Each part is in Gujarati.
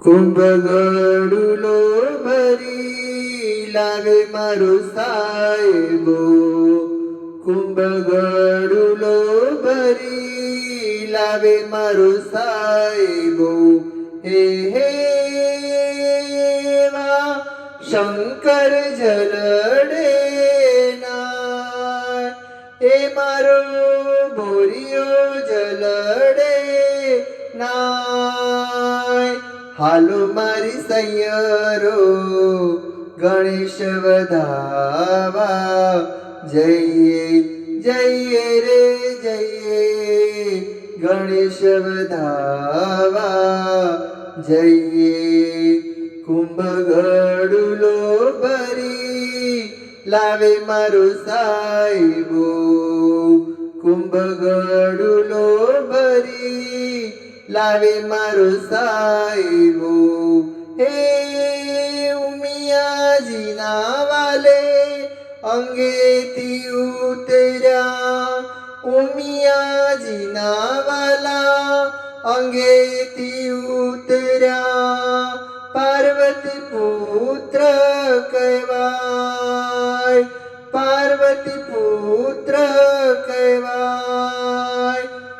કુંભ ગડુલો ભરી લાવે મારો સાહેબો કુંભ ગડુલો ભરી લાવે મારો સાહેબો હે હે શંકર જલડે ના, એ મારો ભોરિયો જલડે હાલો મારી સૈયરો ગણેશ વધાવા. જઈએ જઈએ રે, જઈએ, ગણેશ વધાવા. જઈએ કુંભગડુલો ભરી, લાવે મારો સાહેબો. કુંભગડુલો ભરી લાવે મારો સાયવો હે ઉમિયાજીના વાલે, અંગેથી ઉતર્યા. ઉમિયાજીના વાલા, અંગેથી ઉતર્યા. પાર્વતી પુત્ર કહેવાય, પાર્વતી પુત્ર કહેવાય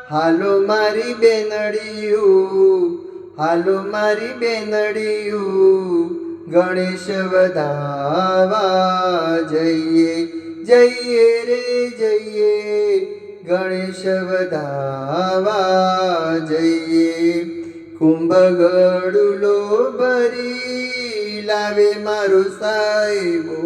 હાલો મારી બેનડિયું, હાલો મારી બેનડિયું, ગણેશ વધાવા જઈએ જઈએ રે, જઈએ, ગણેશ વધાવા જઈએ. કુંભ ગડુલો ભરી લાવે મારો સાહેબો